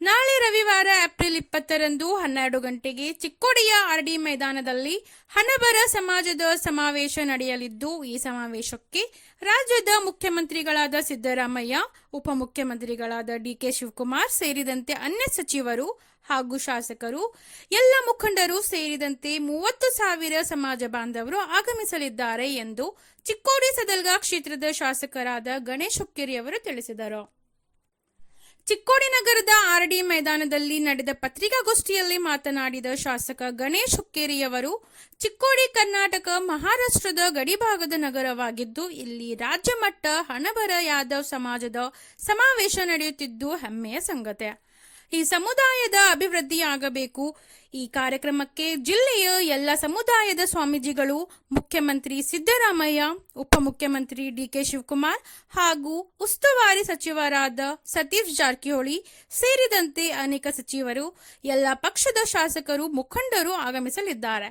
ನಾಳೆ ರವಿವಾರ, ಏಪ್ರಿಲ್ ಇಪ್ಪತ್ತರಂದು ಹನ್ನೆರಡು ಗಂಟೆಗೆ ಚಿಕ್ಕೋಡಿಯ ಆರ್ಡಿ ಮೈದಾನದಲ್ಲಿ ಹಣಬರ ಸಮಾಜದ ಸಮಾವೇಶ ನಡೆಯಲಿದ್ದು, ಈ ಸಮಾವೇಶಕ್ಕೆ ರಾಜ್ಯದ ಮುಖ್ಯಮಂತ್ರಿಗಳಾದ ಸಿದ್ದರಾಮಯ್ಯ, ಉಪಮುಖ್ಯಮಂತ್ರಿಗಳಾದ ಡಿಕೆ ಶಿವಕುಮಾರ್ ಸೇರಿದಂತೆ ಅನ್ಯ ಸಚಿವರು ಹಾಗೂ ಶಾಸಕರು, ಎಲ್ಲ ಮುಖಂಡರು ಸೇರಿದಂತೆ ಮೂವತ್ತು ಸಾವಿರ ಸಮಾಜ ಬಾಂಧವರು ಆಗಮಿಸಲಿದ್ದಾರೆ ಎಂದು ಚಿಕ್ಕೋಡಿ ಸದಲ್ಗಾ ಕ್ಷೇತ್ರದ ಶಾಸಕರಾದ ಗಣೇಶ್ ಹುಕ್ಕೇರಿ ಅವರು ತಿಳಿಸಿದರು. ಚಿಕ್ಕೋಡಿ ನಗರದ ಆರ್ಡಿ ಮೈದಾನದಲ್ಲಿ ನಡೆದ ಪತ್ರಿಕಾಗೋಷ್ಠಿಯಲ್ಲಿ ಮಾತನಾಡಿದ ಶಾಸಕ ಗಣೇಶ್ ಹುಕ್ಕೇರಿಯವರು, ಚಿಕ್ಕೋಡಿ ಕರ್ನಾಟಕ ಮಹಾರಾಷ್ಟ್ರದ ಗಡಿಭಾಗದ ನಗರವಾಗಿದ್ದು, ಇಲ್ಲಿ ರಾಜ್ಯ ಮಟ್ಟ ಹಣಬರ ಯಾದವ್ ಸಮಾಜದ ಸಮಾವೇಶ ನಡೆಯುತ್ತಿದ್ದು ಹೆಮ್ಮೆಯ ಸಂಗತಿ. ಈ ಸಮುದಾಯದ ಅಭಿವೃದ್ಧಿಯಾಗಬೇಕು. ಈ ಕಾರ್ಯಕ್ರಮಕ್ಕೆ ಜಿಲ್ಲೆಯ ಎಲ್ಲ ಸಮುದಾಯದ ಸ್ವಾಮೀಜಿಗಳು, ಮುಖ್ಯಮಂತ್ರಿ ಸಿದ್ದರಾಮಯ್ಯ, ಉಪಮುಖ್ಯಮಂತ್ರಿ ಡಿಕೆ ಶಿವಕುಮಾರ್ ಹಾಗೂ ಉಸ್ತುವಾರಿ ಸಚಿವರಾದ ಸತೀಶ್ ಜಾರಕಿಹೊಳಿ ಸೇರಿದಂತೆ ಅನೇಕ ಸಚಿವರು, ಎಲ್ಲ ಪಕ್ಷದ ಶಾಸಕರು, ಮುಖಂಡರು ಆಗಮಿಸಲಿದ್ದಾರೆ.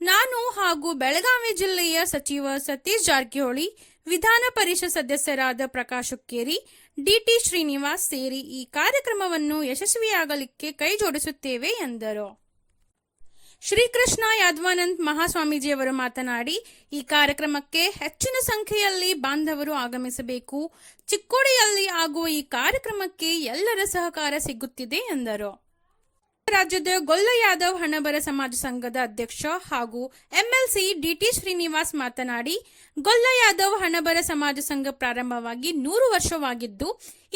ನಾನು ಹಾಗೂ ಬೆಳಗಾವಿ ಜಿಲ್ಲೆಯ ಸಚಿವ ಸತೀಶ್ ಜಾರಕಿಹೊಳಿ, ವಿಧಾನ ಪರಿಷತ್ ಸದಸ್ಯರಾದ ಪ್ರಕಾಶ್ ಹುಕ್ಕೇರಿ ಡಿಟಿ ಶ್ರೀನಿವಾಸ್ ಸೇರಿ ಈ ಕಾರ್ಯಕ್ರಮವನ್ನು ಯಶಸ್ವಿಯಾಗಲಿಕ್ಕೆ ಕೈ ಜೋಡಿಸುತ್ತೇವೆ ಎಂದರು. ಶ್ರೀಕೃಷ್ಣ ಯಾದ್ವಾನಂದ್ ಮಹಾಸ್ವಾಮೀಜಿಯವರು ಮಾತನಾಡಿ, ಈ ಕಾರ್ಯಕ್ರಮಕ್ಕೆ ಹೆಚ್ಚಿನ ಸಂಖ್ಯೆಯಲ್ಲಿ ಬಾಂಧವರು ಆಗಮಿಸಬೇಕು. ಚಿಕ್ಕೋಡಿಯಲ್ಲಿ ಆಗುವ ಈ ಕಾರ್ಯಕ್ರಮಕ್ಕೆ ಎಲ್ಲರ ಸಹಕಾರ ಸಿಗುತ್ತಿದೆ ಎಂದರು. ರಾಜ್ಯದ ಗೊಲ್ಲ ಯಾದವ್ ಹಣಬರ ಸಮಾಜ ಸಂಘದ ಅಧ್ಯಕ್ಷ ಹಾಗೂ ಎಂಎಲ್ಸಿ ಡಿಟಿ ಶ್ರೀನಿವಾಸ್ ಮಾತನಾಡಿ, ಗೊಲ್ಲ ಯಾದವ್ ಹಣಬರ ಸಮಾಜ ಸಂಘ ಪ್ರಾರಂಭವಾಗಿ ನೂರು ವರ್ಷವಾಗಿದ್ದು,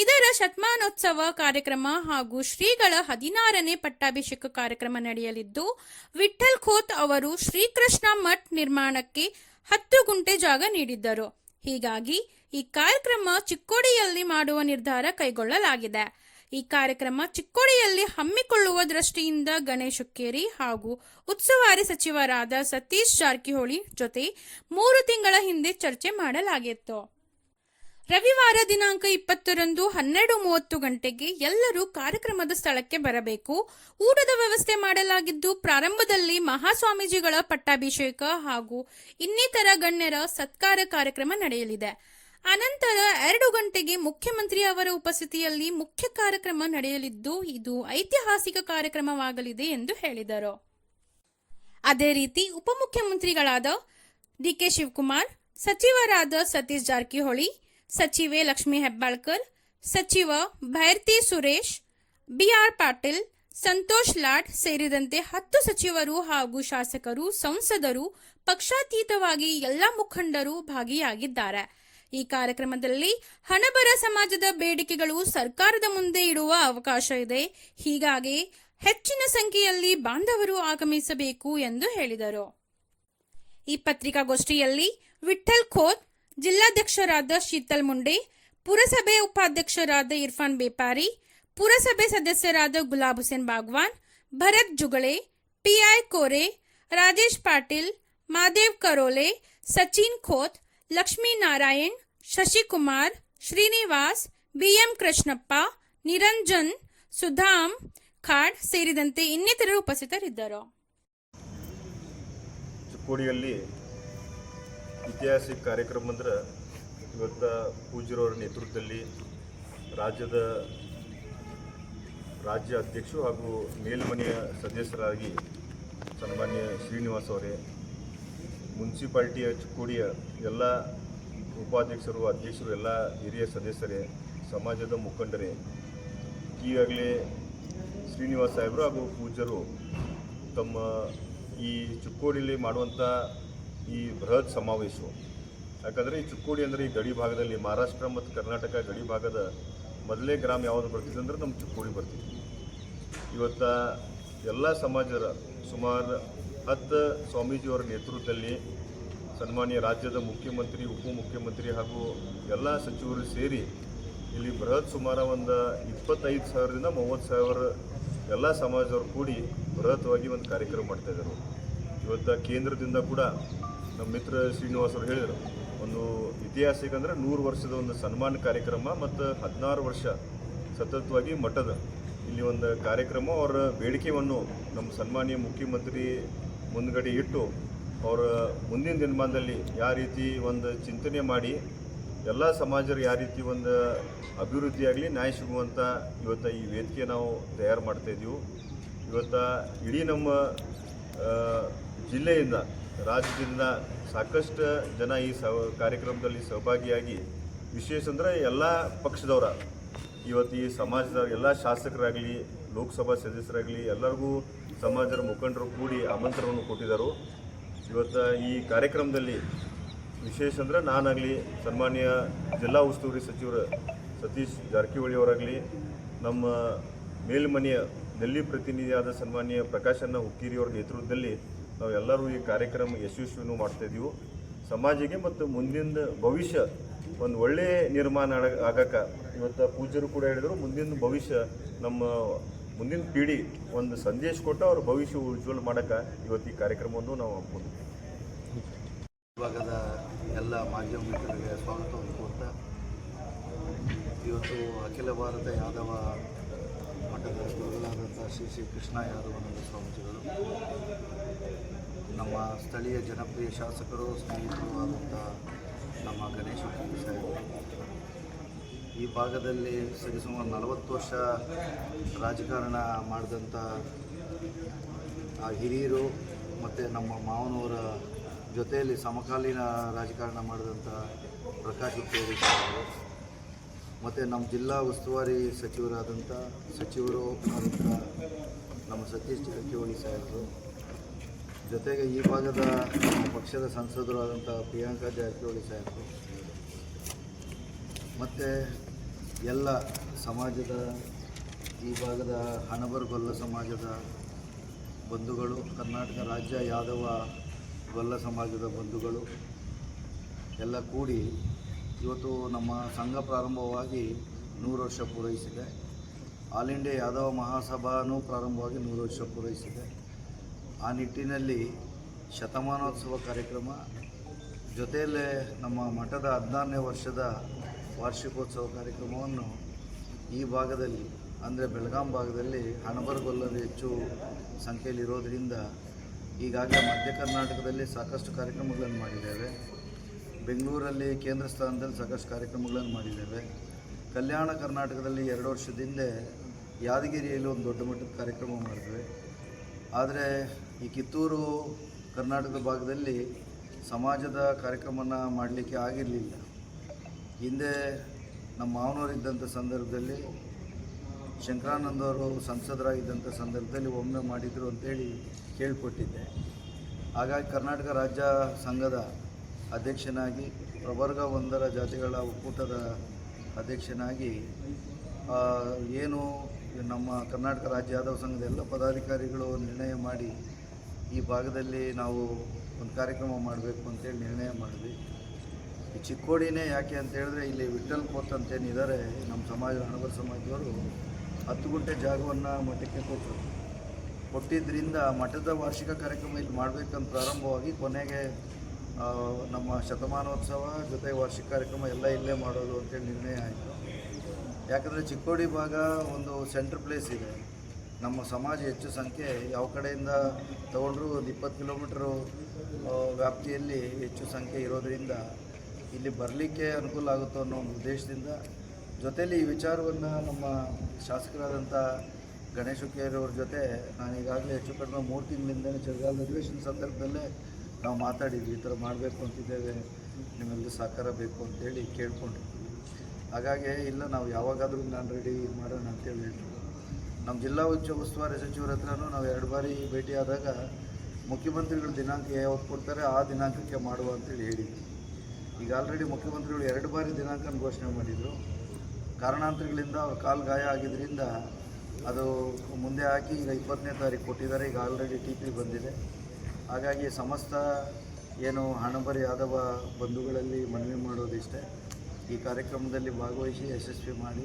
ಇದರ ಶತಮಾನೋತ್ಸವ ಕಾರ್ಯಕ್ರಮ ಹಾಗೂ ಶ್ರೀಗಳ ಹದಿನಾರನೇ ಪಟ್ಟಾಭಿಷೇಕ ಕಾರ್ಯಕ್ರಮ ನಡೆಯಲಿದ್ದು ವಿಠಲ್ ಖೋತ್ ಅವರು ಶ್ರೀಕೃಷ್ಣ ಮಠ್ ನಿರ್ಮಾಣಕ್ಕೆ ಹತ್ತು ಗುಂಟೆ ಜಾಗ ನೀಡಿದ್ದರು. ಹೀಗಾಗಿ, ಈ ಕಾರ್ಯಕ್ರಮ ಚಿಕ್ಕೋಡಿಯಲ್ಲಿ ಮಾಡುವ ನಿರ್ಧಾರ ಕೈಗೊಳ್ಳಲಾಗಿದೆ. ಈ ಕಾರ್ಯಕ್ರಮ ಚಿಕ್ಕೋಡಿಯಲ್ಲಿ ಹಮ್ಮಿಕೊಳ್ಳುವ ದೃಷ್ಟಿಯಿಂದ ಗಣೇಶ್ ಹುಕ್ಕೇರಿ ಹಾಗೂ ಉತ್ಸವಾರಿ ಸಚಿವರಾದ ಸತೀಶ್ ಜಾರಕಿಹೊಳಿ ಜೊತೆ ಮೂರು ತಿಂಗಳ ಹಿಂದೆ ಚರ್ಚೆ ಮಾಡಲಾಗಿತ್ತು. ರವಿವಾರ ದಿನಾಂಕ ಇಪ್ಪತ್ತರಂದು ಹನ್ನೆರಡು ಮೂವತ್ತು ಗಂಟೆಗೆ ಎಲ್ಲರೂ ಕಾರ್ಯಕ್ರಮದ ಸ್ಥಳಕ್ಕೆ ಬರಬೇಕು. ಊಟದ ವ್ಯವಸ್ಥೆ ಮಾಡಲಾಗಿದ್ದು, ಪ್ರಾರಂಭದಲ್ಲಿ ಮಹಾಸ್ವಾಮೀಜಿಗಳ ಪಟ್ಟಾಭಿಷೇಕ ಹಾಗೂ ಇನ್ನಿತರ ಗಣ್ಯರ ಸತ್ಕಾರ ಕಾರ್ಯಕ್ರಮ ನಡೆಯಲಿದೆ. ಅನಂತರ ಎರಡು ಗಂಟೆಗೆ ಮುಖ್ಯಮಂತ್ರಿ ಅವರ ಉಪಸ್ಥಿತಿಯಲ್ಲಿ ಮುಖ್ಯ ಕಾರ್ಯಕ್ರಮ ನಡೆಯಲಿದ್ದು, ಇದು ಐತಿಹಾಸಿಕ ಕಾರ್ಯಕ್ರಮವಾಗಲಿದೆ ಎಂದು ಹೇಳಿದರು. ಅದೇ ರೀತಿ ಉಪಮುಖ್ಯಮಂತ್ರಿಗಳಾದ ಡಿಕೆ ಶಿವಕುಮಾರ್, ಸಚಿವರಾದ ಸತೀಶ್ ಜಾರಕಿಹೊಳಿ, ಸಚಿವೆ ಲಕ್ಷ್ಮೀ ಹೆಬ್ಬಾಳ್ಕರ್, ಸಚಿವ ಭೈರ್ತಿ ಸುರೇಶ್, ಬಿಆರ್ ಪಾಟೀಲ್, ಸಂತೋಷ್ ಲಾಡ್ ಸೇರಿದಂತೆ ಹತ್ತು ಸಚಿವರು ಹಾಗೂ ಶಾಸಕರು, ಸಂಸದರು, ಪಕ್ಷಾತೀತವಾಗಿ ಎಲ್ಲ ಮುಖಂಡರು ಭಾಗಿಯಾಗಿದ್ದಾರೆ. ಈ ಕಾರ್ಯಕ್ರಮದಲ್ಲಿ ಹಣಬರ ಸಮಾಜದ ಬೇಡಿಕೆಗಳು ಸರ್ಕಾರದ ಮುಂದೆ ಇಡುವ ಅವಕಾಶ ಇದೆ. ಹೀಗಾಗಿ ಹೆಚ್ಚಿನ ಸಂಖ್ಯೆಯಲ್ಲಿ ಬಾಂಧವರು ಆಗಮಿಸಬೇಕು ಎಂದು ಹೇಳಿದರು. ಈ ಪತ್ರಿಕಾಗೋಷ್ಠಿಯಲ್ಲಿ ವಿಠಲ್ ಖೋತ್, ಜಿಲ್ಲಾಧ್ಯಕ್ಷರಾದ ಶೀತಲ್ ಮುಂಡೆ, ಪುರಸಭೆ ಉಪಾಧ್ಯಕ್ಷರಾದ ಇರ್ಫಾನ್ ಬೇಪಾರಿ, ಪುರಸಭೆ ಸದಸ್ಯರಾದ Gulab Hussain Bagwan, Bharat Jugale, P I Kore, Rajesh Patil, Madev Karole, Sachin Khot Lakshminarayan Shashikumar, Srinivas, B M Krishnappa, Niranjan, Sudham Khad ಸೇರಿದಂತೆ ಇನ್ನಿತರರು ಉಪಸ್ಥಿತರಿದ್ದರು. ಚಿಕ್ಕೋಡಿಯಲ್ಲಿ ಐತಿಹಾಸಿಕ ಕಾರ್ಯಕ್ರಮ ಅಂದ್ರೆ ಇವತ್ತು ಪೂಜ್ಯರವರ ನೇತೃತ್ವದಲ್ಲಿ ರಾಜ್ಯದ ರಾಜ್ಯ ಅಧ್ಯಕ್ಷರು ಹಾಗೂ ಮೇಲ್ಮನೆಯ ಸದಸ್ಯರಾಗಿ ಸನ್ಮಾನ್ಯ ಶ್ರೀನಿವಾಸ್ ಅವರೇ, ಮುನ್ಸಿಪಾಲ್ಟಿಯ ಚಿಕ್ಕೋಡಿಯ ಎಲ್ಲ ಉಪಾಧ್ಯಕ್ಷರು, ಅಧ್ಯಕ್ಷರು, ಎಲ್ಲ ಹಿರಿಯ ಸದಸ್ಯರೇ, ಸಮಾಜದ ಮುಖಂಡರೇ, ಈಗಾಗಲೇ ಶ್ರೀನಿವಾಸ್ ಸಾಹೇಬರು ಹಾಗೂ ಪೂಜ್ಯರು ತಮ್ಮ ಈ ಚುಕ್ಕೋಡಿಯಲ್ಲಿ ಮಾಡುವಂಥ ಈ ಬೃಹತ್ ಸಮಾವೇಶ. ಯಾಕಂದರೆ ಈ ಚುಕ್ಕೋಡಿ ಅಂದರೆ ಈ ಗಡಿ ಭಾಗದಲ್ಲಿ ಮಹಾರಾಷ್ಟ್ರ ಮತ್ತು ಕರ್ನಾಟಕ ಗಡಿ ಭಾಗದ ಮೊದಲೇ ಗ್ರಾಮ ಯಾವುದು ಬರ್ತಿದೆ ಅಂದ್ರೆ ನಮ್ಮ ಚುಕ್ಕೋಡಿ ಬರ್ತಿದೆ ಇವತ್ತು ಎಲ್ಲ ಸಮಾಜದ ಸುಮಾರು ಹತ್ತು ಸ್ವಾಮೀಜಿಯವರ ನೇತೃತ್ವದಲ್ಲಿ ಸನ್ಮಾನ್ಯ ರಾಜ್ಯದ ಮುಖ್ಯಮಂತ್ರಿ, ಉಪಮುಖ್ಯಮಂತ್ರಿ ಹಾಗೂ ಎಲ್ಲ ಸಚಿವರು ಸೇರಿ ಇಲ್ಲಿ ಬೃಹತ್ ಸುಮಾರು ಒಂದು ಇಪ್ಪತ್ತೈದು ಸಾವಿರದಿಂದ ಮೂವತ್ತು ಸಾವಿರ ಎಲ್ಲ ಸಮಾಜದವರು ಕೂಡಿ ಬೃಹತ್ವಾಗಿ ಒಂದು ಕಾರ್ಯಕ್ರಮ ಮಾಡ್ತಾ ಇದ್ದಾರೆ. ಇವತ್ತು ಕೇಂದ್ರದಿಂದ ಕೂಡ ನಮ್ಮ ಮಿತ್ರ ಶ್ರೀನಿವಾಸರು ಹೇಳಿದರು, ಒಂದು ಇತಿಹಾಸಿಕ ಅಂದರೆ ನೂರು ವರ್ಷದ ಒಂದು ಸನ್ಮಾನ ಕಾರ್ಯಕ್ರಮ ಮತ್ತು ಹದಿನಾರು ವರ್ಷ ಸತತವಾಗಿ ಮಠದ ಇಲ್ಲಿ ಒಂದು ಕಾರ್ಯಕ್ರಮ ಅವರ ಬೇಡಿಕೆಯನ್ನು ನಮ್ಮ ಸನ್ಮಾನ್ಯ ಮುಖ್ಯಮಂತ್ರಿ ಮುಂದಗಡೆ ಇಟ್ಟು ಅವರ ಮುಂದಿನ ದಿನಮಾನದಲ್ಲಿ ಯಾವ ರೀತಿ ಒಂದು ಚಿಂತನೆ ಮಾಡಿ, ಎಲ್ಲ ಸಮಾಜರು ಯಾವ ರೀತಿ ಒಂದು ಅಭಿವೃದ್ಧಿಯಾಗಲಿ ನ್ಯಾಯ ಸಿಗುವಂಥ ಇವತ್ತು ಈ ವೇದಿಕೆ ನಾವು ತಯಾರು ಮಾಡ್ತಾ ಇದ್ದೀವಿ ಇವತ್ತು ಇಡೀ ನಮ್ಮ ಜಿಲ್ಲೆಯಿಂದ, ರಾಜ್ಯದಿಂದ ಸಾಕಷ್ಟು ಜನ ಈ ಸ ಕಾರ್ಯಕ್ರಮದಲ್ಲಿ ಸಹಭಾಗಿಯಾಗಿ, ವಿಶೇಷ ಅಂದರೆ ಎಲ್ಲ ಪಕ್ಷದವರ, ಇವತ್ತು ಈ ಸಮಾಜದ ಎಲ್ಲ ಶಾಸಕರಾಗಲಿ, ಲೋಕಸಭಾ ಸದಸ್ಯರಾಗಲಿ, ಎಲ್ಲರಿಗೂ ಸಮಾಜದ ಮುಖಂಡರು ಕೂಡಿ ಆಮಂತ್ರಣವನ್ನು ಕೊಟ್ಟಿದ್ದರು. ಇವತ್ತು ಈ ಕಾರ್ಯಕ್ರಮದಲ್ಲಿ ವಿಶೇಷ ಅಂದರೆ ನಾನಾಗಲಿ ಸನ್ಮಾನ್ಯ ಜಿಲ್ಲಾ ಉಸ್ತುವಾರಿ ಸಚಿವರು ಸತೀಶ್ ಜಾರಕಿಹೊಳಿ ಅವರಾಗಲಿ, ನಮ್ಮ ಮೇಲ್ಮನೆಯ ಡೆಲ್ಲಿ ಪ್ರತಿನಿಧಿಯಾದ ಸನ್ಮಾನ್ಯ ಪ್ರಕಾಶಣ್ಣ ಹುಕ್ಕೇರಿ ಅವ್ರ ನೇತೃತ್ವದಲ್ಲಿ ನಾವು ಎಲ್ಲರೂ ಈ ಕಾರ್ಯಕ್ರಮ ಯಶಸ್ವಿನೂ ಮಾಡ್ತಾ ಇದ್ದೀವಿ ಸಮಾಜಿಗೆ ಮತ್ತು ಮುಂದಿನ ಭವಿಷ್ಯ ಒಂದು ಒಳ್ಳೆಯ ನಿರ್ಮಾಣ ಆಗ- ಆಗಕ್ಕೆ ಇವತ್ತು ಪೂಜ್ಯರು ಕೂಡ ಹೇಳಿದರು, ಮುಂದಿನ ಭವಿಷ್ಯ ನಮ್ಮ ಮುಂದಿನ ಪೀಳಿ ಒಂದು ಸಂದೇಶ ಕೊಟ್ಟು ಅವ್ರ ಭವಿಷ್ಯ ಉಜ್ವಲ ಮಾಡೋಕೆ ಇವತ್ತು ಈ ಕಾರ್ಯಕ್ರಮವನ್ನು ನಾವು ಹಮ್ಮಿಕೊಂಡಿದ್ದೀವಿ ಭಾಗದ ಎಲ್ಲ ಮಾಧ್ಯಮ ಮಿತ್ರರಿಗೆ ಸ್ವಾಗತವನ್ನು ಕೋರ್ತಾ, ಇವತ್ತು ಅಖಿಲ ಭಾರತ ಯಾದವ ಮಠದ ಗುರುಗಳಾದಂಥ ಶ್ರೀ ಶ್ರೀ ಕೃಷ್ಣ ಯಾದವಾನಂದ ಸ್ವಾಮೀಜಿಗಳು, ನಮ್ಮ ಸ್ಥಳೀಯ ಜನಪ್ರಿಯ ಶಾಸಕರು, ಸ್ನೇಹಿತರು ಆದಂಥ ನಮ್ಮ ಗಣೇಶ ಸಾಹೇಬರು ಈ ಭಾಗದಲ್ಲಿ ಸರಿಸುಮಾರು ನಲವತ್ತು ವರ್ಷ ರಾಜಕಾರಣ ಮಾಡಿದಂಥ ಆ ಹಿರಿಯರು ಮತ್ತು ನಮ್ಮ ಮಾವನವರ ಜೊತೆಯಲ್ಲಿ ಸಮಕಾಲೀನ ರಾಜಕಾರಣ ಮಾಡಿದಂಥ ಪ್ರಕಾಶ್ ಹುಕ್ಕೇರಿ ಮತ್ತು ನಮ್ಮ ಜಿಲ್ಲಾ ಉಸ್ತುವಾರಿ ಸಚಿವರಾದಂಥ ಸಚಿವರು ಆದಂಥ ನಮ್ಮ ಸತೀಶ್ ಜಾರಕಿಹೊಳಿ ಸಾಹೇಬರು. ಜೊತೆಗೆ ಈ ಭಾಗದ ಪಕ್ಷದ ಸಂಸದರು ಆದಂಥ ಪ್ರಿಯಾಂಕಾ ಜಾರಕಿಹೊಳಿ ಸಾಹೇಬರು. ಮತ್ತು ಎಲ್ಲ ಸಮಾಜದ ಈ ಭಾಗದ ಹಣಬರ್ಗೊಲ್ಲ ಸಮಾಜದ ಬಂಧುಗಳು, ಕರ್ನಾಟಕ ರಾಜ್ಯ ಯಾದವ ಗೊಲ್ಲ ಸಮಾಜದ ಬಂಧುಗಳು ಎಲ್ಲ ಕೂಡಿ ಇವತ್ತು ನಮ್ಮ ಸಂಘ ಪ್ರಾರಂಭವಾಗಿ ನೂರು ವರ್ಷ ಪೂರೈಸಿದೆ. ಆಲ್ ಇಂಡಿಯಾ ಯಾದವ ಮಹಾಸಭಾನೂ ಪ್ರಾರಂಭವಾಗಿ ನೂರು ವರ್ಷ ಪೂರೈಸಿದೆ. ಆ ನಿಟ್ಟಿನಲ್ಲಿ ಶತಮಾನೋತ್ಸವ ಕಾರ್ಯಕ್ರಮ ಜೊತೆಯಲ್ಲೇ ನಮ್ಮ ಮಠದ ಹದಿನಾರನೇ ವರ್ಷದ ವಾರ್ಷಿಕೋತ್ಸವ ಕಾರ್ಯಕ್ರಮವನ್ನು ಈ ಭಾಗದಲ್ಲಿ, ಅಂದರೆ ಬೆಳಗಾಂ ಭಾಗದಲ್ಲಿ ಹಣಬರಗೊಲ್ಲದ ಹೆಚ್ಚು ಸಂಖ್ಯೆಯಲ್ಲಿರೋದರಿಂದ ಈಗಾಗಲೇ ಮಧ್ಯ ಕರ್ನಾಟಕದಲ್ಲಿ ಸಾಕಷ್ಟು ಕಾರ್ಯಕ್ರಮಗಳನ್ನು ಮಾಡಿದ್ದೇವೆ. ಬೆಂಗಳೂರಲ್ಲಿ ಕೇಂದ್ರ ಸ್ಥಾನದಲ್ಲಿ ಸಾಕಷ್ಟು ಕಾರ್ಯಕ್ರಮಗಳನ್ನು ಮಾಡಿದ್ದೇವೆ. ಕಲ್ಯಾಣ ಕರ್ನಾಟಕದಲ್ಲಿ ಎರಡು ವರ್ಷದ ಹಿಂದೆ ಯಾದಗಿರಿಯಲ್ಲಿ ಒಂದು ದೊಡ್ಡ ಮಟ್ಟದ ಕಾರ್ಯಕ್ರಮ ಮಾಡಿದ್ವಿ. ಆದರೆ ಈ ಕಿತ್ತೂರು ಕರ್ನಾಟಕದ ಭಾಗದಲ್ಲಿ ಸಮಾಜದ ಕಾರ್ಯಕ್ರಮನ ಮಾಡಲಿಕ್ಕೆ ಆಗಿರಲಿಲ್ಲ. ಹಿಂದೆ ನಮ್ಮ ಮಾವನವರಿದ್ದಂಥ ಸಂದರ್ಭದಲ್ಲಿ ಶಂಕರಾನಂದ ಅವರು ಸಂಸದರಾಗಿದ್ದಂಥ ಸಂದರ್ಭದಲ್ಲಿ ಒಮ್ಮೆ ಮಾಡಿದರು ಅಂತೇಳಿ ಕೇಳಿಕೊಟ್ಟಿದ್ದೆ ಹಾಗಾಗಿ ಕರ್ನಾಟಕ ರಾಜ್ಯ ಸಂಘದ ಅಧ್ಯಕ್ಷನಾಗಿ, ಪ್ರವರ್ಗ ಒಂದರ ಜಾತಿಗಳ ಒಕ್ಕೂಟದ ಅಧ್ಯಕ್ಷನಾಗಿ ಏನು ನಮ್ಮ ಕರ್ನಾಟಕ ರಾಜ್ಯ ಯಾದವ ಸಂಘದ ಎಲ್ಲ ಪದಾಧಿಕಾರಿಗಳು ನಿರ್ಣಯ ಮಾಡಿ ಈ ಭಾಗದಲ್ಲಿ ನಾವು ಒಂದು ಕಾರ್ಯಕ್ರಮ ಮಾಡಬೇಕು ಅಂತೇಳಿ ನಿರ್ಣಯ ಮಾಡಿದ್ವಿ. ಈ ಚಿಕ್ಕೋಡಿನೇ ಯಾಕೆ ಅಂತ ಹೇಳಿದ್ರೆ ಇಲ್ಲಿ ವಿಠಲ್ ಕೋತ್ ಅಂತೇನಿದ್ದಾರೆ ನಮ್ಮ ಸಮಾಜ, ಹಣಬರ ಸಮಾಜದವರು ಹತ್ತು ಗುಂಟೆ ಜಾಗವನ್ನು ಮಠಕ್ಕೆ ಕೊಟ್ಟರು ಕೊಟ್ಟಿದ್ದರಿಂದ ಮಠದ ವಾರ್ಷಿಕ ಕಾರ್ಯಕ್ರಮ ಇಲ್ಲಿ ಮಾಡಬೇಕಂತ ಪ್ರಾರಂಭವಾಗಿ ಕೊನೆಗೆ ನಮ್ಮ ಶತಮಾನೋತ್ಸವ ಜೊತೆ ವಾರ್ಷಿಕ ಕಾರ್ಯಕ್ರಮ ಎಲ್ಲ ಇಲ್ಲೇ ಮಾಡೋದು ಅಂತೇಳಿ ನಿರ್ಣಯ ಆಯಿತು. ಯಾಕಂದರೆ ಚಿಕ್ಕೋಡಿ ಭಾಗ ಒಂದು ಸೆಂಟ್ರ್ ಪ್ಲೇಸ್ ಇದೆ. ನಮ್ಮ ಸಮಾಜ ಹೆಚ್ಚು ಸಂಖ್ಯೆ ಯಾವ ಕಡೆಯಿಂದ ತಗೊಂಡ್ರು ಒಂದು ಇಪ್ಪತ್ತು ಕಿಲೋಮೀಟ್ರು ವ್ಯಾಪ್ತಿಯಲ್ಲಿ ಹೆಚ್ಚು ಸಂಖ್ಯೆ ಇರೋದರಿಂದ ಇಲ್ಲಿ ಬರಲಿಕ್ಕೆ ಅನುಕೂಲ ಆಗುತ್ತೋ ಅನ್ನೋ ಒಂದು ಉದ್ದೇಶದಿಂದ ಜೊತೆಯಲ್ಲಿ ಈ ವಿಚಾರವನ್ನು ನಮ್ಮ ಶಾಸಕರಾದಂಥ ಗಣೇಶ್ ಕೇರಿಯವ್ರ ಜೊತೆ ನಾನು ಈಗಾಗಲೇ ಹೆಚ್ಚು ಕಡಿಮೆ ಮೂರು ತಿಂಗಳಿಂದಲೇ ಚಳಿಗಾಲದ ಅಧಿವೇಶನ ಸಂದರ್ಭದಲ್ಲೇ ನಾವು ಮಾತಾಡಿದ್ವಿ. ಈ ಥರ ಮಾಡಬೇಕು ಅಂತಿದ್ದೇವೆ. ನಿಮ್ಮೆಲ್ಲರೂ ಸಹಕಾರ ಬೇಕು ಅಂತೇಳಿ ಕೇಳ್ಕೊಂಡಿದ್ವಿ ಹಾಗಾಗಿ ಇಲ್ಲ, ನಾವು ಯಾವಾಗಾದರೂ ನಾನು ರೆಡಿ ಮಾಡೋಣ ಅಂತೇಳಿ ಹೇಳಿದ್ರು ನಮ್ಮ ಜಿಲ್ಲಾ ಉಚ್ಚ ಉಸ್ತುವಾರಿ ಸಚಿವರ ಹತ್ರನೂ ನಾವು ಎರಡು ಬಾರಿ ಭೇಟಿಯಾದಾಗ ಮುಖ್ಯಮಂತ್ರಿಗಳು ದಿನಾಂಕ ಯಾವತ್ತು ಕೊಡ್ತಾರೆ, ಆ ದಿನಾಂಕಕ್ಕೆ ಮಾಡುವ ಅಂತೇಳಿ ಹೇಳಿದ್ವಿ. ಈಗ ಆಲ್ರೆಡಿ ಮುಖ್ಯಮಂತ್ರಿಗಳು ಎರಡು ಬಾರಿ ದಿನಾಂಕ ಘೋಷಣೆ ಮಾಡಿದರು. ಕಾರಣಾಂತರಗಳಿಂದ ಅವ್ರ ಕಾಲು ಗಾಯ ಆಗಿದ್ದರಿಂದ ಅದು ಮುಂದೆ ಹಾಕಿ ಈಗ ಇಪ್ಪತ್ತನೇ ತಾರೀಕು ಕೊಟ್ಟಿದ್ದಾರೆ. ಈಗ ಆಲ್ರೆಡಿ ಟಿ ಪಿ ಬಂದಿದೆ. ಹಾಗಾಗಿ ಸಮಸ್ತ ಏನು ಹಣಬರಿ ಯಾದವ ಬಂಧುಗಳಲ್ಲಿ ಮನವಿ ಮಾಡೋದಿಷ್ಟೇ. ಈ ಕಾರ್ಯಕ್ರಮದಲ್ಲಿ ಭಾಗವಹಿಸಿ ಯಶಸ್ವಿ ಮಾಡಿ.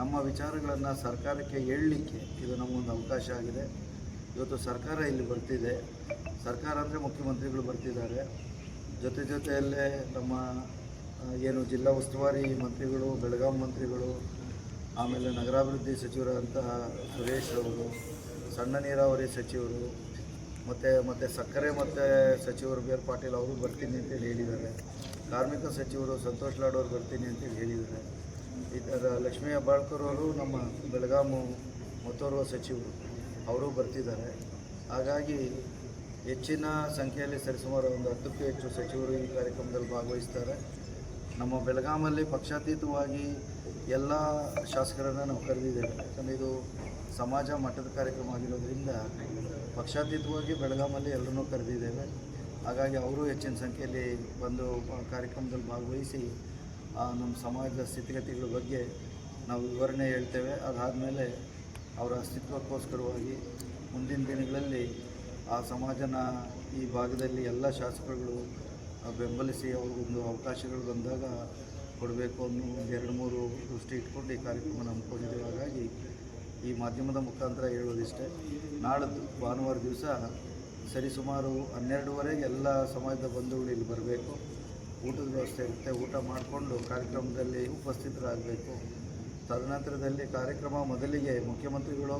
ನಮ್ಮ ವಿಚಾರಗಳನ್ನು ಸರ್ಕಾರಕ್ಕೆ ಹೇಳಲಿಕ್ಕೆ ಇದು ನಮಗೊಂದು ಅವಕಾಶ ಆಗಿದೆ. ಇವತ್ತು ಸರ್ಕಾರ ಇಲ್ಲಿ ಬರ್ತಿದೆ. ಸರ್ಕಾರ ಅಂದರೆ ಮುಖ್ಯಮಂತ್ರಿಗಳು ಬರ್ತಿದ್ದಾರೆ. ಜೊತೆ ಜೊತೆಯಲ್ಲೇ ನಮ್ಮ ಏನು ಜಿಲ್ಲಾ ಉಸ್ತುವಾರಿ ಮಂತ್ರಿಗಳು ಬೆಳಗಾವಿ ಮಂತ್ರಿಗಳು, ಆಮೇಲೆ ನಗರಾಭಿವೃದ್ಧಿ ಸಚಿವರಾದಂತಹ ಸುರೇಶ್ ಅವರು, ಸಣ್ಣ ನೀರಾವರಿ ಸಚಿವರು, ಮತ್ತು ಮತ್ತು ಸಕ್ಕರೆ ಮತ್ತು ಸಚಿವರು ಬಿ ಆರ್ ಪಾಟೀಲ್ ಅವರು ಬರ್ತೀನಿ ಅಂತೇಳಿ ಹೇಳಿದ್ದಾರೆ. ಕಾರ್ಮಿಕ ಸಚಿವರು ಸಂತೋಷ್ ಲಾಡ್ ಅವರು ಬರ್ತೀನಿ ಅಂತೇಳಿ ಹೇಳಿದ್ದಾರೆ. ಈ ಥರ ಲಕ್ಷ್ಮೀ ಹೆಬ್ಬಾಳ್ಕರ್ ಅವರು ನಮ್ಮ ಬೆಳಗಾಮು ಮತ್ತೋರ್ವ ಸಚಿವರು, ಅವರು ಬರ್ತಿದ್ದಾರೆ. ಹಾಗಾಗಿ ಹೆಚ್ಚಿನ ಸಂಖ್ಯೆಯಲ್ಲಿ ಸರಿಸುಮಾರು ಒಂದು ಹತ್ತಕ್ಕೂ ಹೆಚ್ಚು ಸಚಿವರು ಈ ಕಾರ್ಯಕ್ರಮದಲ್ಲಿ ಭಾಗವಹಿಸ್ತಾರೆ. ನಮ್ಮ ಬೆಳಗಾಮಲ್ಲಿ ಪಕ್ಷಾತೀತವಾಗಿ ಎಲ್ಲ ಶಾಸಕರನ್ನು ನಾವು ಕರೆದಿದ್ದೇವೆ. ಯಾಕಂದರೆ ಇದು ಸಮಾಜ ಮಟ್ಟದ ಕಾರ್ಯಕ್ರಮ ಆಗಿರೋದ್ರಿಂದ ಪಕ್ಷಾತೀತವಾಗಿ ಬೆಳಗಾಮಲ್ಲಿ ಎಲ್ಲರನ್ನೂ ಕರೆದಿದ್ದೇವೆ. ಹಾಗಾಗಿ ಅವರು ಹೆಚ್ಚಿನ ಸಂಖ್ಯೆಯಲ್ಲಿ ಬಂದು ಕಾರ್ಯಕ್ರಮದಲ್ಲಿ ಭಾಗವಹಿಸಿ ನಮ್ಮ ಸಮಾಜದ ಸ್ಥಿತಿಗತಿಗಳ ಬಗ್ಗೆ ನಾವು ವಿವರಣೆ ಹೇಳ್ತೇವೆ. ಅದಾದಮೇಲೆ ಅವರ ಅಸ್ತಿತ್ವಕ್ಕೋಸ್ಕರವಾಗಿ ಮುಂದಿನ ದಿನಗಳಲ್ಲಿ ಆ ಸಮಾಜನ ಈ ಭಾಗದಲ್ಲಿ ಎಲ್ಲ ಶಾಸಕರುಗಳು ಬೆಂಬಲಿಸಿ ಅವ್ರಿಗೊಂದು ಅವಕಾಶಗಳು ಬಂದಾಗ ಕೊಡಬೇಕು ಅನ್ನೋ ಒಂದು ಎರಡು ಮೂರು ದೃಷ್ಟಿ ಇಟ್ಕೊಂಡು ಈ ಕಾರ್ಯಕ್ರಮ ಹಮ್ಮಿಕೊಂಡಿದ್ದೇವೆ. ಹಾಗಾಗಿ ಈ ಮಾಧ್ಯಮದ ಮುಖಾಂತರ ಹೇಳೋದಿಷ್ಟೇ ನಾಳದ್ದು ಭಾನುವಾರ ದಿವಸ ಸರಿಸುಮಾರು ಹನ್ನೆರಡುವರೆಗೆ ಎಲ್ಲ ಸಮಾಜದ ಬಂಧುಗಳು ಇಲ್ಲಿ ಬರಬೇಕು. ಊಟದ ವ್ಯವಸ್ಥೆ ಇರುತ್ತೆ, ಊಟ ಮಾಡಿಕೊಂಡು ಕಾರ್ಯಕ್ರಮದಲ್ಲಿ ಉಪಸ್ಥಿತರಾಗಬೇಕು. ತದನಂತರದಲ್ಲಿ ಕಾರ್ಯಕ್ರಮ ಮೊದಲಿಗೆ ಮುಖ್ಯಮಂತ್ರಿಗಳು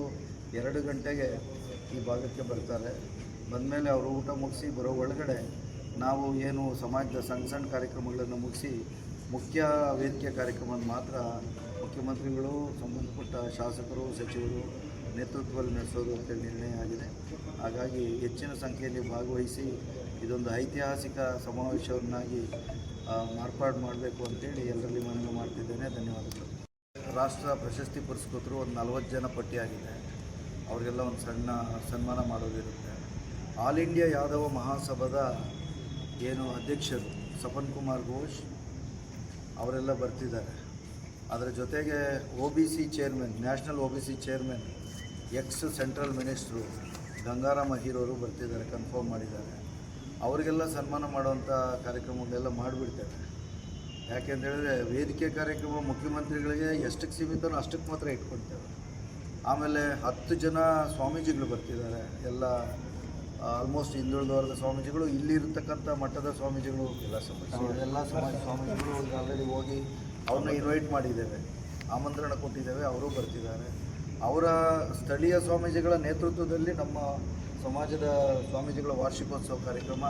ಎರಡು ಗಂಟೆಗೆ ಈ ಭಾಗಕ್ಕೆ ಬರ್ತಾರೆ. ಬಂದಮೇಲೆ ಅವರು ಊಟ ಮುಗಿಸಿ ಬರೋ ಒಳಗಡೆ ನಾವು ಏನು ಸಮಾಜದ ಸಣ್ಣ ಸಣ್ಣ ಕಾರ್ಯಕ್ರಮಗಳನ್ನು ಮುಗಿಸಿ ಮುಖ್ಯ ವೇದಿಕೆ ಕಾರ್ಯಕ್ರಮವನ್ನು ಮಾತ್ರ ಮುಖ್ಯಮಂತ್ರಿಗಳು, ಸಂಬಂಧಪಟ್ಟ ಶಾಸಕರು, ಸಚಿವರು ನೇತೃತ್ವದಲ್ಲಿ ನಡೆಸೋದು ಅಂತ ನಿರ್ಣಯ ಆಗಿದೆ. ಹಾಗಾಗಿ ಹೆಚ್ಚಿನ ಸಂಖ್ಯೆಯಲ್ಲಿ ಭಾಗವಹಿಸಿ ಇದೊಂದು ಐತಿಹಾಸಿಕ ಸಮಾವೇಶವನ್ನಾಗಿ ಮಾರ್ಪಾಡು ಮಾಡಬೇಕು ಅಂತೇಳಿ ಎಲ್ಲರಲ್ಲಿ ಮನವಿ ಮಾಡ್ತಿದ್ದೇನೆ. ಧನ್ಯವಾದಗಳು. ರಾಷ್ಟ್ರ ಪ್ರಶಸ್ತಿ ಪುರಸ್ಕೃತರು ಒಂದು ನಲವತ್ತು ಜನ ಪಟ್ಟಿಯಾಗಿದೆ. ಅವರಿಗೆಲ್ಲ ಒಂದು ಸಣ್ಣ ಸನ್ಮಾನ ಮಾಡೋದಿರುತ್ತೆ. ಆಲ್ ಇಂಡಿಯಾ ಯಾದವ ಮಹಾಸಭಾದ ಏನು ಅಧ್ಯಕ್ಷರು ಸಪನ್ ಕುಮಾರ್ ಘೋಷ್ ಅವರೆಲ್ಲ ಬರ್ತಿದ್ದಾರೆ. ಅದರ ಜೊತೆಗೆ O B C chairman, national O B C chairman, ex central minister Gangaram ಹೀರೋರು ಬರ್ತಿದ್ದಾರೆ, ಕನ್ಫರ್ಮ್ ಮಾಡಿದ್ದಾರೆ. ಅವರಿಗೆಲ್ಲ ಸನ್ಮಾನ ಮಾಡುವಂಥ ಕಾರ್ಯಕ್ರಮಗಳೆಲ್ಲ ಮಾಡಿಬಿಡ್ತಾರೆ. ಯಾಕೆಂತೇಳಿದ್ರೆ ವೇದಿಕೆ ಕಾರ್ಯಕ್ರಮ ಮುಖ್ಯಮಂತ್ರಿಗಳಿಗೆ ಎಷ್ಟಕ್ಕೆ ಸೀಮಿತನೋ ಅಷ್ಟಕ್ಕೆ ಮಾತ್ರ ಇಟ್ಕೊಳ್ತೇವೆ ಆಮೇಲೆ ಹತ್ತು ಜನ ಸ್ವಾಮೀಜಿಗಳು ಬರ್ತಿದ್ದಾರೆ, ಎಲ್ಲ ಆಲ್ಮೋಸ್ಟ್ ಹಿಂದುಳಿದ ವರ್ಗದ ಸ್ವಾಮೀಜಿಗಳು ಇಲ್ಲಿರ್ತಕ್ಕಂಥ ಮಠದ ಸ್ವಾಮೀಜಿಗಳು ಎಲ್ಲ ಸಮಾಜ ಎಲ್ಲ ಸಮಾಜ ಸ್ವಾಮೀಜಿಗಳು ಈಗ ಆಲ್ರೆಡಿ ಹೋಗಿ ಅವ್ರನ್ನ ಇನ್ವೈಟ್ ಮಾಡಿದ್ದೇವೆ. ಆಮಂತ್ರಣ ಕೊಟ್ಟಿದ್ದೇವೆ ಅವರು ಬರ್ತಿದ್ದಾರೆ. ಅವರ ಸ್ಥಳೀಯ ಸ್ವಾಮೀಜಿಗಳ ನೇತೃತ್ವದಲ್ಲಿ ನಮ್ಮ ಸಮಾಜದ ಸ್ವಾಮೀಜಿಗಳ ವಾರ್ಷಿಕೋತ್ಸವ ಕಾರ್ಯಕ್ರಮ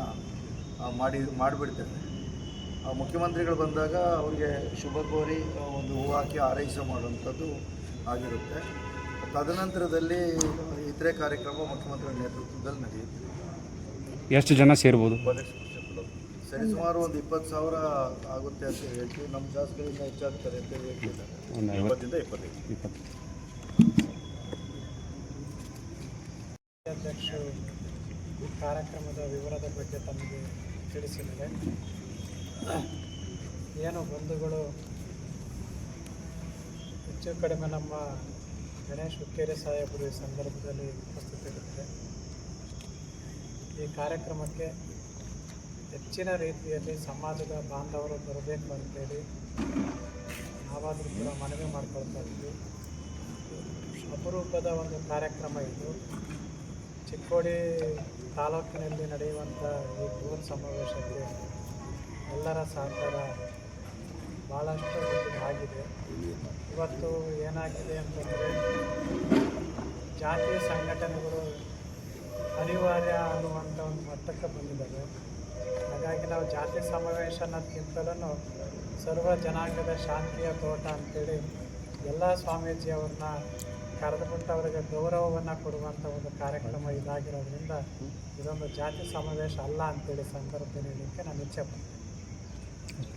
ಮಾಡಿ ಮಾಡಿಬಿಡ್ತೇವೆ. ಆ, ಮುಖ್ಯಮಂತ್ರಿಗಳು ಬಂದಾಗ ಅವರಿಗೆ ಶುಭ ಕೋರಿ ಒಂದು ಹೂ ಹಾಕಿ ಆರೈಕೆ ಮಾಡುವಂಥದ್ದು ಆಗಿರುತ್ತೆ. ತದನಂತರದಲ್ಲಿ ಇತರೆ ಕಾರ್ಯಕ್ರಮ ಮುಖ್ಯಮಂತ್ರಿಗಳ ನೇತೃತ್ವದಲ್ಲಿ ನಡೆಯುತ್ತೆ. ಎಷ್ಟು ಜನ ಸೇರ್ಬೋದು? ಸರಿ ಸುಮಾರು ಒಂದು ಇಪ್ಪತ್ತು ಸಾವಿರ ಆಗುತ್ತೆ ಅಂತ ಹೇಳ್ತೀವಿ. ನಮ್ಮ ಶಾಸಕರಿಂದ ಹೆಚ್ಚಾಗ್ತಾರೆ ಅಂತ ಹೇಳ್ತಿದ್ದಾರೆ ಒಂದು ಐವತ್ತು. ಇಪ್ಪತ್ತಿಂದ ಇಪ್ಪತ್ತೈದು. ಇಪ್ಪತ್ತು. ಅಧ್ಯಕ್ಷರು ಈ ಕಾರ್ಯಕ್ರಮದ ವಿವರದ ಬಗ್ಗೆ ತಮಗೆ ತಿಳಿಸಿದ್ದಾರೆ ಏನು ಬಂಧುಗಳು? ಹೆಚ್ಚು ಕಡಿಮೆ ನಮ್ಮ ಗಣೇಶ್ ಹುಕ್ಕೇರಿ ಸಾಹೇಬರು ಈ ಸಂದರ್ಭದಲ್ಲಿ ಉಪಸ್ಥಿತರಿದ್ದಾರೆ ಈ ಕಾರ್ಯಕ್ರಮಕ್ಕೆ ಹೆಚ್ಚಿನ ರೀತಿಯಲ್ಲಿ ಸಮಾಜದ ಬಾಂಧವರು ಬರಬೇಕು ಅಂತೇಳಿ ನಾವಾದರೂ ಕೂಡ ಮನವಿ ಮಾಡ್ಕೊಳ್ತಾ ಇದ್ವಿ. ಅಪರೂಪದ ಒಂದು ಕಾರ್ಯಕ್ರಮ ಇದು. ಚಿಕ್ಕೋಡಿ ತಾಲೂಕಿನಲ್ಲಿ ನಡೆಯುವಂಥ ಈ ಬೃಹತ್ ಸಮಾವೇಶಕ್ಕೆ ಎಲ್ಲರ ಸಹಕಾರ ಭಾಳಷ್ಟು ಆಗಿದೆ. ಇವತ್ತು ಏನಾಗಿದೆ ಅಂತಂದರೆ ಜಾತಿ ಸಂಘಟನೆಗಳು ಅನಿವಾರ್ಯ ಅನ್ನುವಂಥ ಒಂದು ಮಟ್ಟಕ್ಕೆ ಬಂದಿದ್ದಾವೆ. ಹಾಗಾಗಿ ನಾವು ಜಾತಿ ಸಮಾವೇಶ ಅನ್ನೋದಕ್ಕಿಂತಲೂ ಸರ್ವ ಜನಾಂಗದ ಶಾಂತಿಯ ತೋಟ ಅಂತೇಳಿ ಎಲ್ಲ ಸ್ವಾಮೀಜಿಯವ್ರನ್ನ ಕರೆದುಬಿಟ್ಟು ಅವರಿಗೆ ಗೌರವವನ್ನು ಕೊಡುವಂಥ ಒಂದು ಕಾರ್ಯಕ್ರಮ ಇದಾಗಿರೋದ್ರಿಂದ ಇದೊಂದು ಜಾತಿ ಸಮಾವೇಶ ಅಲ್ಲ ಅಂತೇಳಿ ಸಂದರ್ಭದಲ್ಲಿ ಹೇಳಲಿಕ್ಕೆ ನಾನು ಇಚ್ಛೆ ಪಡ್ತೀನಿ.